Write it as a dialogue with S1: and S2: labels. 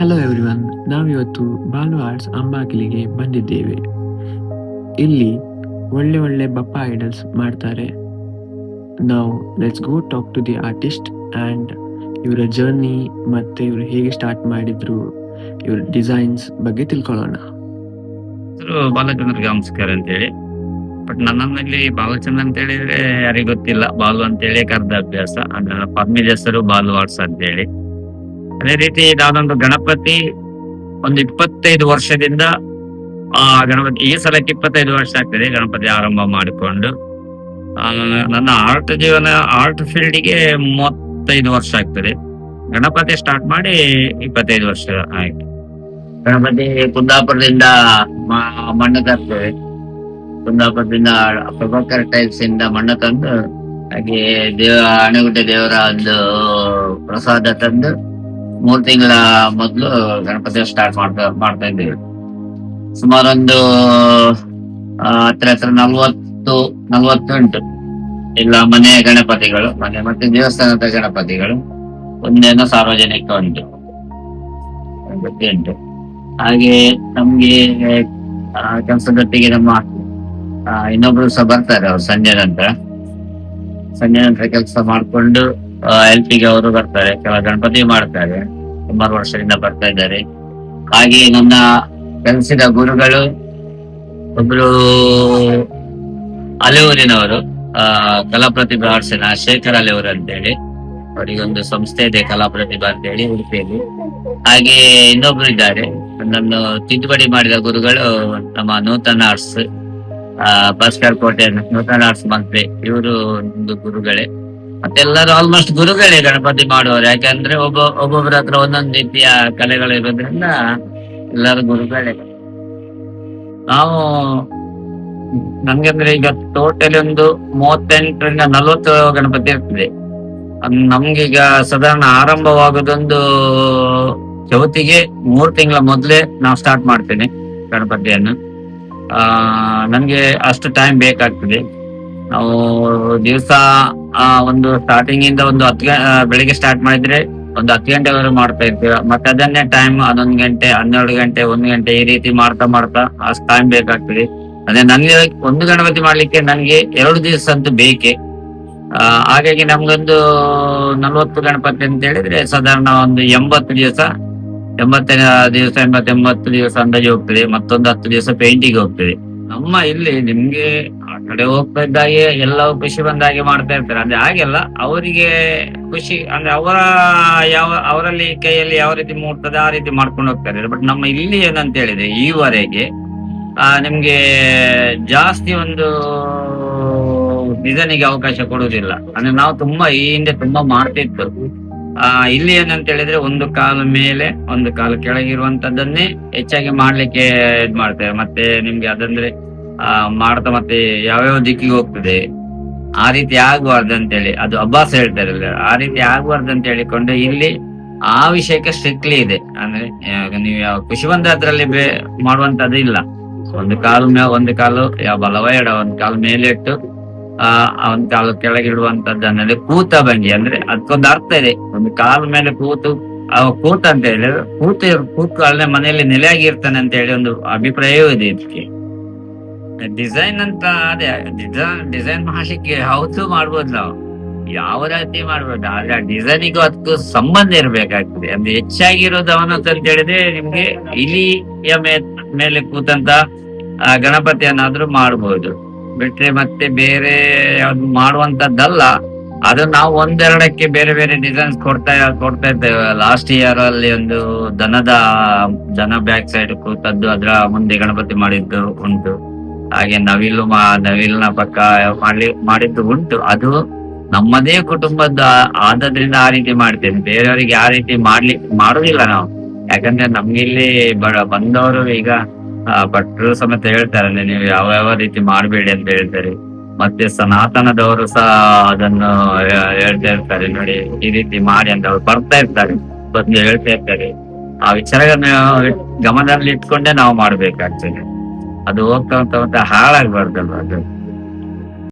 S1: Hello everyone ನಾವಿವತ್ತು Balu arts ಅಂಬಾಗಿಲಿಗೆ ಬಂದಿದ್ದೇವೆ ಇಲ್ಲಿ ಒಳ್ಳೆ ಒಳ್ಳೆ ಬಪ್ಪ ಐಡಲ್ಸ್ ಮಾಡ್ತಾರೆ ನಾವು let's go talk to the artist and ಇವರ ಜರ್ನಿ ಮತ್ತು ಇವರು ಹೇಗೆ ಸ್ಟಾರ್ಟ್ ಮಾಡಿದ್ರು ಇವ್ರ ಡಿಸೈನ್ಸ್ ಬಗ್ಗೆ ತಿಳ್ಕೊಳ್ಳೋಣ
S2: ಬಾಲಚಂದ್ರಿಗೆ ನಮಸ್ಕಾರ ಅಂತ ಅಂತೇಳಿ. ಬಟ್ ನನ್ನಲ್ಲಿ ಬಾಲಚಂದ್ರ ಅಂತ ಹೇಳಿದ್ರೆ ಯಾರಿಗೂ ಗೊತ್ತಿಲ್ಲ. ಬಾಲು ಅಂತೇಳಿ ಕರೆದ ಅಭ್ಯಾಸ. ಅದರ ಪದ್ಮಿದ ಹೆಸರು ಬಾಲು ಆರ್ಟ್ಸ್ ಅಂತೇಳಿ. ಅದೇ ರೀತಿ ಇದಾದೊಂದು ಗಣಪತಿ ಒಂದು ಇಪ್ಪತ್ತೈದು ವರ್ಷದಿಂದ, ಆ, ಗಣಪತಿ, ಈ ಸಲಕ್ಕೆ ಇಪ್ಪತ್ತೈದು ವರ್ಷ ಆಗ್ತದೆ ಗಣಪತಿ ಆರಂಭ ಮಾಡಿಕೊಂಡು. ನನ್ನ ಆರ್ಟ್ ಜೀವನ, ಆರ್ಟ್ ಫೀಲ್ಡಿಗೆ ಮೂವತ್ತೈದು ವರ್ಷ ಆಗ್ತದೆ. ಗಣಪತಿ ಸ್ಟಾರ್ಟ್ ಮಾಡಿ ಇಪ್ಪತ್ತೈದು ವರ್ಷ ಆಯ್ತು. ಗಣಪತಿ ಕುಂದಾಪುರದಿಂದ ಮಣ್ಣು ತರ್ತೇವೆ. ಕುಂದಾಪುರದಿಂದ ಪ್ರಭಾಕರ್ ಟೈಲ್ಸ್ ಇಂದ ಮಣ್ಣು ತಂದು ಹಾಗೆ ದೇವ ಅಣೆಗುಡ್ಡೆ ದೇವರ ಒಂದು ಪ್ರಸಾದ ತಂದು ಮೂರ್ ತಿಂಗಳ ಮೊದಲು ಗಣಪತಿ ಸ್ಟಾರ್ಟ್ ಮಾಡ್ತಾ ಮಾಡ್ತಾ ಇದ್ದೇವೆ. ಸುಮಾರೊಂದು ಹತ್ರ ಹತ್ರ ನಲ್ವತ್ತು ನಲ್ವತ್ತು ಉಂಟು ಇಲ್ಲ ಮನೆಯ ಗಣಪತಿಗಳು, ಮನೆ ಮತ್ತೆ ದೇವಸ್ಥಾನದ ಗಣಪತಿಗಳು. ಒಂದೇನೋ ಸಾರ್ವಜನಿಕ ಉಂಟು. ಉಂಟು ಹಾಗೆ ನಮ್ಗೆ ಕೆಲಸದೊಟ್ಟಿಗೆ ನಮ್ಮ ಇನ್ನೊಬ್ರು ಸಹ ಬರ್ತಾರೆ ಅವ್ರು ಸಂಜೆ ನಂತರ. ಸಂಜೆ ನಂತರ ಕೆಲಸ ಮಾಡ್ಕೊಂಡು ಹೆಲ್ಪಿಗೆ ಅವರು ಬರ್ತಾರೆ, ಕೆಲ ಗಣಪತಿ ಮಾಡ್ತಾರೆ, ಸುಮಾರು ವರ್ಷದಿಂದ ಬರ್ತಾ ಇದ್ದಾರೆ. ಹಾಗೆ ನನ್ನ ಕೆಲಸದ ಗುರುಗಳು ಒಬ್ರು ಅಲೆಯೂರಿನವರು ಆ ಕಲಾ ಪ್ರತಿಭಾ ಆರ್ಟ್ಸಿನ ಶೇಖರ್ ಅಲೆಯೂರು ಅಂತೇಳಿ. ಅವರಿಗೊಂದು ಸಂಸ್ಥೆ ಇದೆ ಕಲಾ ಪ್ರತಿಭಾ ಅಂತೇಳಿ ಉಡುಪಿಯಲ್ಲಿ. ಹಾಗೆ ಇನ್ನೊಬ್ರು ಇದ್ದಾರೆ. ನನ್ನನ್ನು ತಿದ್ದುಪಡಿ ಮಾಡಿದ ಗುರುಗಳು ನಮ್ಮ ನೂತನ ಆರ್ಟ್ಸ್ ಭಾಸ್ಕರ್ ಕೋಟೆ ನೂತನ ಆರ್ಟ್ಸ್ ಮಂತ್ರಿ. ಇವರು ಒಂದು ಗುರುಗಳೇ. ಮತ್ತೆಲ್ಲರೂ ಆಲ್ಮೋಸ್ಟ್ ಗುರುಗಳೇ ಗಣಪತಿ ಮಾಡುವವರು. ಯಾಕಂದ್ರೆ ಒಬ್ಬ ಒಬ್ಬೊಬ್ಬರ ಹತ್ರ ಒಂದೊಂದು ರೀತಿಯ ಕಲೆಗಳಿರೋದ್ರಿಂದ ಎಲ್ಲರೂ ಗುರುಗಳೇ. ನಾವು ನಮ್ಗೆ ಅಂದ್ರೆ ಈಗ ಟೋಟಲಿ ಒಂದು ಮೂವತ್ತೆಂಟರಿಂದ ನಲ್ವತ್ತು ಗಣಪತಿ ಇರ್ತದೆ. ನಮ್ಗೀಗ ಸಾಧಾರಣ ಆರಂಭವಾಗೋದೊಂದು ಚೌತಿಗೆ ಮೂರು ತಿಂಗಳ ಮೊದಲೇ ನಾವು ಸ್ಟಾರ್ಟ್ ಮಾಡ್ತೇನೆ ಗಣಪತಿಯನ್ನು. ಆ ನನ್ಗೆ ಅಷ್ಟು ಟೈಮ್ ಬೇಕಾಗ್ತದೆ. ನಾವು ದಿವಸ ಒಂದು ಸ್ಟಾರ್ಟಿಂಗ್ ಇಂದ ಒಂದು ಹತ್ತು ಆ, ಬೆಳಿಗ್ಗೆ ಸ್ಟಾರ್ಟ್ ಮಾಡಿದ್ರೆ ಒಂದು ಹತ್ತು ಗಂಟೆವರೆಗೆ ಮಾಡ್ತಾ ಇರ್ತೀವಿ ಮತ್ತೆ ಅದನ್ನೇ ಟೈಮ್ ಹನ್ನೊಂದು ಗಂಟೆ ಹನ್ನೆರಡು ಗಂಟೆ ಒಂದು ಗಂಟೆ ಈ ರೀತಿ ಮಾಡ್ತಾ ಮಾಡ್ತಾ ಅಷ್ಟು ಟೈಮ್ ಬೇಕಾಗ್ತದೆ. ಅದೇ ನನ್ಗೆ ಒಂದು ಗಣಪತಿ ಮಾಡ್ಲಿಕ್ಕೆ ನನ್ಗೆ ಎರಡು ದಿವಸ ಅಂತೂ ಬೇಕೇ. ಆ, ಹಾಗಾಗಿ ನಮ್ಗೊಂದು ನಲ್ವತ್ತು ಗಣಪತಿ ಅಂತ ಹೇಳಿದ್ರೆ ಸಾಧಾರಣ ಒಂದು ಎಂಬತ್ತು ದಿವಸ ಎಂಬತ್ತನೇ ದಿವಸ ಎಂಬತ್ತೆಂಬತ್ತು ದಿವಸ ಅಂದಾಜು ಹೋಗ್ತದೆ. ಮತ್ತೊಂದು ಹತ್ತು ದಿವಸ ಪೇಂಟಿಂಗ್ ಹೋಗ್ತದೆ. ನಮ್ಮ ಇಲ್ಲಿ ನಿಮ್ಗೆ ಆ ಕಡೆ ಹೋಗ್ತಾ ಇದ್ದಾಗೆ ಎಲ್ಲವೂ ಖುಷಿ ಬಂದಾಗೆ ಮಾಡ್ತಾ ಇರ್ತಾರೆ. ಅಂದ್ರೆ ಹಾಗೆಲ್ಲ ಅವರಿಗೆ ಖುಷಿ, ಅಂದ್ರೆ ಅವರ ಯಾವ, ಅವರಲ್ಲಿ ಕೈಯಲ್ಲಿ ಯಾವ ರೀತಿ ಮೂಡ್ತದೆ ಆ ರೀತಿ ಮಾಡ್ಕೊಂಡು ಹೋಗ್ತಾರೆ. ಬಟ್ ನಮ್ಮ ಇಲ್ಲಿ ಏನಂತ ಹೇಳಿದ್ರೆ ಈವರೆಗೆ, ಆ, ನಿಮ್ಗೆ ಜಾಸ್ತಿ ಒಂದು ಡಿಸೈನಿಗೆ ಅವಕಾಶ ಕೊಡುವುದಿಲ್ಲ. ಅಂದ್ರೆ ನಾವು ತುಂಬಾ ಈ ಹಿಂದೆ ತುಂಬಾ ಮಾಡ್ತಿತ್ತು. ಆ, ಇಲ್ಲಿ ಏನಂತ ಹೇಳಿದ್ರೆ ಒಂದು ಕಾಲು ಮೇಲೆ, ಒಂದು ಕಾಲು ಕೆಳಗಿರುವಂತದ್ದನ್ನೇ ಹೆಚ್ಚಾಗಿ ಮಾಡ್ಲಿಕ್ಕೆ ಇದ್ ಮಾಡ್ತೇವೆ ಮತ್ತೆ ನಿಮ್ಗೆ ಅದಂದ್ರೆ ಮಾಡ್ತಾ ಮತ್ತೆ ಯಾವ್ಯಾವ ದಿಕ್ಕಿಗೆ ಹೋಗ್ತದೆ, ಆ ರೀತಿ ಆಗಬಾರ್ದು ಅಂತೇಳಿ, ಅದು ಅಬ್ಬಾಸ್ ಹೇಳ್ತಾರೆ ಆ ರೀತಿ ಆಗಬಾರ್ದು ಅಂತ ಹೇಳಿಕೊಂಡು ಇಲ್ಲಿ ಆ ವಿಷಯಕ್ಕೆ ಸ್ಟ್ರಿಕ್ಟ್ಲಿ ಇದೆ. ಅಂದ್ರೆ ನೀವು ಯಾವ ಖುಷಿ ಬಂದ ಅದ್ರಲ್ಲಿ ಮಾಡುವಂತದ್ದು ಇಲ್ಲ. ಒಂದು ಕಾಲು ಒಂದು ಕಾಲು ಯಾವ ಬಲವ ಎಡ ಒಂದು ಕಾಲು ಮೇಲೆ ಇಟ್ಟು, ಆ ಒಂದು ಕಾಲು ಅನ್ನೋದು ಕೂತ ಭಂಗಿ. ಅಂದ್ರೆ ಅದಕ್ಕೊಂದು ಅರ್ಥ ಇದೆ. ಒಂದು ಕಾಲು ಮೇಲೆ ಕೂತು ಅವ ಕೂತ ಅಂತ ಹೇಳಿ ಕೂತು ಕೂತು ಅಲ್ಲೇ ಮನೆಯಲ್ಲಿ ನೆಲೆಯಾಗಿರ್ತಾನೆ ಅಂತ ಹೇಳಿ ಒಂದು ಅಭಿಪ್ರಾಯವೂ ಇದೆ ಇದಕ್ಕೆ. ಡಿಸೈನ್ ಅಂತ ಅದೇ ಡಿಸೈನ್ ಡಿಸೈನ್ ಮಾಡ್ಲಿಕ್ಕೆ ಯಾವ್ದು ಮಾಡ್ಬೋದು ನಾವು. ಯಾವ ರೀತಿ ಮಾಡ್ಬೋದು? ಆದ್ರೆ ಆ ಡಿಸೈನಿಗೂ ಅದಕ್ಕೂ ಸಂಬಂಧ ಇರ್ಬೇಕಾಗ್ತದೆ. ಅಂದ್ರೆ ಹೆಚ್ಚಾಗಿರೋದು ಅವನಂತ ಅಂತ ಹೇಳಿದ್ರೆ ನಿಮ್ಗೆ ಇಲಿಯ ಮೇಲೆ ಕೂತಂತ ಗಣಪತಿಯನ್ನಾದ್ರೂ ಮಾಡ್ಬೋದು. ಬಿಟ್ರೆ ಮತ್ತೆ ಬೇರೆ ಯಾವ್ದು ಮಾಡುವಂತದ್ದಲ್ಲ ಅದು ನಾವು ಒಂದೆರಡಕ್ಕೆ ಬೇರೆ ಬೇರೆ ಡಿಸೈನ್ಸ್ ಕೊಡ್ತಾ ಕೊಡ್ತಾ ಇದ್ದೇವೆ. ಲಾಸ್ಟ್ ಇಯರ್ ಅಲ್ಲಿ ಒಂದು ದನದ, ದನ ಬ್ಯಾಕ್ ಸೈಡ್ ಕೂತದ್ದು, ಅದ್ರ ಮುಂದೆ ಗಣಪತಿ ಮಾಡಿದ್ದು ಉಂಟು. ಹಾಗೆ ನವಿಲು ಮಾ, ನವಿಲಿನ ಪಕ್ಕ ಮಾಡಿ, ಮಾಡಿದ್ದು ಉಂಟು. ಅದು ನಮ್ಮದೇ ಕುಟುಂಬದ ಆದದ್ರಿಂದ ಆ ರೀತಿ ಮಾಡ್ತೇನೆ. ಬೇರೆಯವರಿಗೆ ಆ ರೀತಿ ಮಾಡ್ಲಿ, ಮಾಡುದಿಲ್ಲ ನಾವು. ಯಾಕಂದ್ರೆ ನಮ್ಗಿಲ್ಲಿ ಬಡ ಬಂದವರು ಈಗ ಭಟ್ರು ಸಮೇತ ಹೇಳ್ತಾರಲ್ಲ, ನೀವು ಯಾವ ಯಾವ ರೀತಿ ಮಾಡಬೇಡಿ ಅಂತ ಹೇಳ್ತಾರೆ ಮತ್ತೆ ಸನಾತನದವರು ಸಹ ಅದನ್ನು ಹೇಳ್ತಾ ಇರ್ತಾರೆ. ನೋಡಿ, ಈ ರೀತಿ ಮಾಡಿ ಅಂತ ಅವ್ರು ಬರ್ತಾ ಇರ್ತಾರೆ. ಬಂದು ಹೇಳ್ತಾ ಇರ್ತಾರೆ. ಆ ವಿಚಾರಗಳನ್ನ ಗಮನದಲ್ಲಿ ಇಟ್ಕೊಂಡೇ ನಾವು ಮಾಡ್ಬೇಕಾಗ್ತದೆ ಅದು ಹೋಗ್ತಾ ಹೋಗ್ತಾ ಅದು?